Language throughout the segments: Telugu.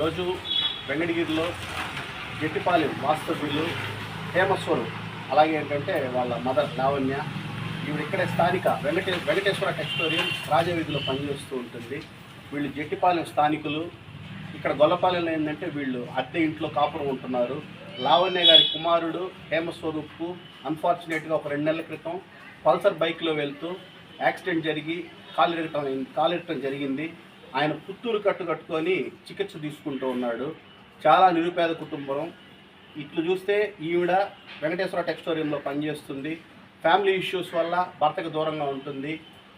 ఈరోజు వెంకటగిరిలో జట్టిపాలెం వాస్తవ్యులు హేమస్వరు. అలాగే ఏంటంటే వాళ్ళ మదర్ లావణ్య ఈవిడ ఇక్కడే స్థానిక వెంకటే వెంకటేశ్వర టెక్స్టోరియం రాజవీధిలో పనిచేస్తూ ఉంటుంది. వీళ్ళు జట్టిపాలెం స్థానికులు. ఇక్కడ గొల్లపాలెంలో ఏంటంటే వీళ్ళు అద్దె ఇంట్లో కాపురం ఉంటున్నారు. లావణ్య గారి కుమారుడు హేమస్వరూప్కు అన్ఫార్చునేట్గా ఒక రెండు నెలల క్రితం పల్సర్ బైక్లో వెళ్తూ యాక్సిడెంట్ జరిగి కాలు ఇరగటం కాలు జరిగింది. ఆయన పుత్తూరు కట్టు కట్టుకొని చికిత్స తీసుకుంటూ ఉన్నాడు. చాలా నిరుపేద కుటుంబం. ఇట్లు చూస్తే ఈవిడ వెంకటేశ్వర టెక్స్టోరియంలో పనిచేస్తుంది. ఫ్యామిలీ ఇష్యూస్ వల్ల భర్తకు దూరంగా ఉంటుంది.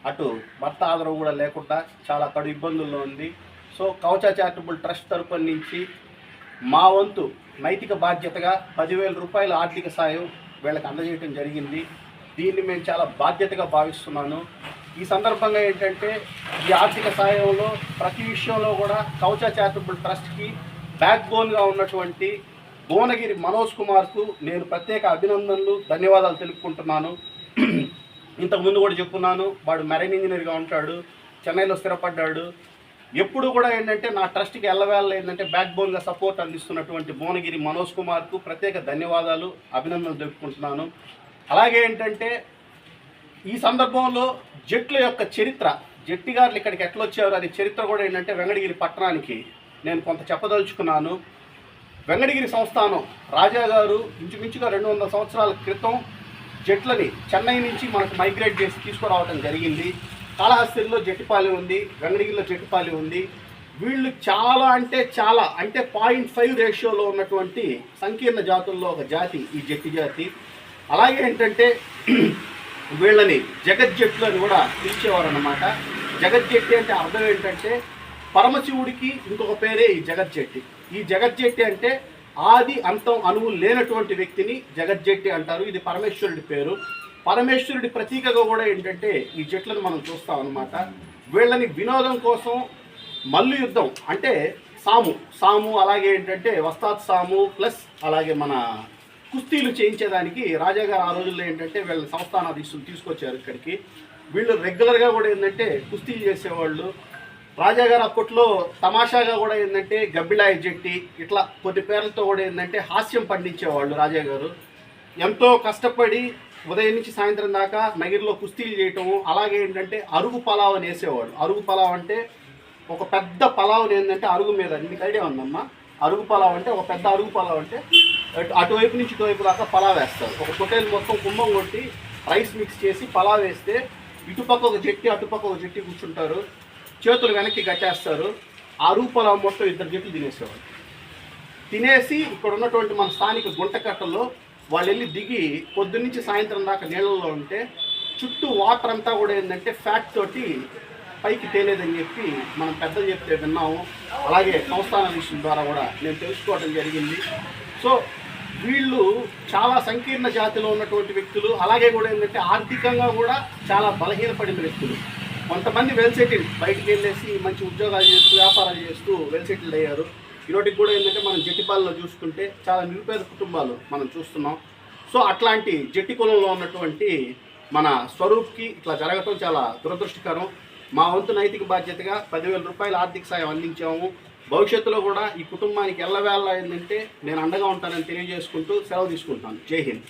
అటు భర్త ఆదరవు కూడా లేకుండా చాలా కడు ఇబ్బందుల్లో ఉంది. సో కవచ చారిటబుల్ ట్రస్ట్ తరపున నుంచి మా వంతు నైతిక బాధ్యతగా పదివేల రూపాయల ఆర్థిక సాయం వీళ్ళకి అందజేయడం జరిగింది. దీన్ని మేము చాలా బాధ్యతగా భావిస్తున్నాను. ఈ సందర్భంగా ఏంటంటే ఈ ఆర్థిక సాయంలో ప్రతి విషయంలో కూడా కౌచ చారిటబుల్ ట్రస్ట్కి బ్యాక్ బోన్గా ఉన్నటువంటి భువనగిరి మనోజ్ కుమార్కు నేను ప్రత్యేక అభినందనలు ధన్యవాదాలు తెలుపుకుంటున్నాను. ఇంతకుముందు కూడా చెప్పున్నాను వాడు మెరైన్ ఇంజనీర్గా ఉంటాడు చెన్నైలో స్థిరపడ్డాడు. ఎప్పుడు కూడా ఏంటంటే నా ట్రస్ట్కి ఎల్లవేళ ఏంటంటే బ్యాక్ బోన్గా సపోర్ట్ అందిస్తున్నటువంటి భువనగిరి మనోజ్ కుమార్కు ప్రత్యేక ధన్యవాదాలు అభినందనలు తెలుపుకుంటున్నాను. అలాగే ఏంటంటే ఈ సందర్భంలో జట్ల యొక్క చరిత్ర జట్టి గారులు ఇక్కడికి ఎట్లా వచ్చారు అది చరిత్ర కూడా ఏంటంటే వెంకటగిరి పట్టణానికి నేను కొంత చెప్పదలుచుకున్నాను. వెంకటగిరి సంస్థానం రాజా గారు ఇంచుమించుగా రెండు వందల సంవత్సరాల క్రితం జట్లని చెన్నై నుంచి మనకు మైగ్రేట్ చేసి తీసుకురావడం జరిగింది. కాళహస్తిలో జట్టిపాలెం ఉంది వెంకటగిరిలో జట్టిపాలెం ఉంది. వీళ్ళు చాలా అంటే చాలా అంటే పాయింట్ ఫైవ్ రేషియోలో ఉన్నటువంటి సంకీర్ణ జాతుల్లో ఒక జాతి ఈ జట్టి జాతి. అలాగే ఏంటంటే వీళ్ళని జగజ్జట్లు అని కూడా పిలిచేవారు అనమాట జగజ్జట్టి అంటే అర్థం ఏంటంటే పరమశివుడికి ఇంకొక పేరే ఈ జగజ్జట్టి. ఈ జగజ్జెట్టి అంటే ఆది అంతం అణువు లేనటువంటి వ్యక్తిని జగజ్జెట్టి అంటారు. ఇది పరమేశ్వరుడి పేరు. పరమేశ్వరుడి ప్రతీకగా కూడా ఏంటంటే ఈ చెట్లను మనం చూస్తాం అనమాట వీళ్ళని వినోదం కోసం మల్లు యుద్ధం అంటే సాము. సాము అలాగే ఏంటంటే వస్తాత్ సాము ప్లస్ అలాగే మన కుస్తీలు చేయించేదానికి రాజాగారు ఆ రోజుల్లో ఏంటంటే వీళ్ళ సంస్థానాధీశులు తీసుకొచ్చారు ఇక్కడికి. వీళ్ళు రెగ్యులర్గా కూడా ఏంటంటే కుస్తీలు చేసేవాళ్ళు. రాజాగారు అప్పట్లో తమాషాగా కూడా ఏంటంటే గబ్బిలాయ జట్టి ఇట్లా కొద్ది పేర్లతో కూడా ఏంటంటే హాస్యం పండించేవాళ్ళు రాజాగారు ఎంతో కష్టపడి ఉదయం నుంచి సాయంత్రం దాకా నగిరిలో కుస్తీలు చేయటము అలాగే ఏంటంటే అరుగు పలావ్ అని వేసేవాడు అరుగు పలావ్ అంటే ఒక పెద్ద పలావ్ని ఏంటంటే అరుగు మీద మీకు ఐడియా ఉందమ్మా? అరుగు పలావ్ అంటే ఒక పెద్ద అరుగు పలావ్ అంటే అటువైపు నుంచి ఇటువైపు దాకా పలా వేస్తారు. ఒక పొట్టేలు మొత్తం కుంభం కొట్టి రైస్ మిక్స్ చేసి పలా వేస్తే ఇటుపక్క ఒక జట్టి అటుపక్క ఒక జట్టి కూర్చుంటారు. చేతులు వెనక్కి కట్టేస్తారు. ఆ రూపంలో మొత్తం ఇద్దరు జట్లు తినేసేవాళ్ళు. తినేసి ఇక్కడ ఉన్నటువంటి మన స్థానిక గుంటకట్టలో వాళ్ళు వెళ్ళి దిగి పొద్దున్నుంచి సాయంత్రం దాకా నీళ్ళలో ఉంటే చుట్టూ వాటర్ అంతా కూడా ఏంటంటే ఫ్యాట్ తోటి పైకి తేలేదని చెప్పి మనం పెద్దలు చెప్తే విన్నాము. అలాగే సంస్థాన విషయం ద్వారా కూడా నేను తెలుసుకోవడం జరిగింది. సో వీళ్ళు చాలా సంకీర్ణ జాతిలో ఉన్నటువంటి వ్యక్తులు అలాగే కూడా ఏంటంటే ఆర్థికంగా కూడా చాలా బలహీనపడిన వ్యక్తులు. కొంతమంది వెల్ సెటిల్డ్ బయటికి వెళ్ళేసి మంచి ఉద్యోగాలు చేస్తూ వ్యాపారాలు చేస్తూ వెల్ సెటిల్డ్ అయ్యారు. ఈరోటికి కూడా ఏంటంటే మనం జట్టిపాలలో చూసుకుంటే చాలా నిరుపేద కుటుంబాలు మనం చూస్తున్నాం. సో అట్లాంటి జట్టి కులంలో ఉన్నటువంటి మన స్వరూప్కి ఇట్లా జరగటం చాలా దురదృష్టకరం. మా వంతు నైతిక బాధ్యతగా పదివేల రూపాయల ఆర్థిక సాయం అందించాము. భవిష్యత్తులో కూడా ఈ కుటుంబానికి ఎల్లవేళ ఏంటంటే నేను అండగా ఉంటానని తెలియజేసుకుంటూ సెలవు తీసుకుంటాను జై హింద్.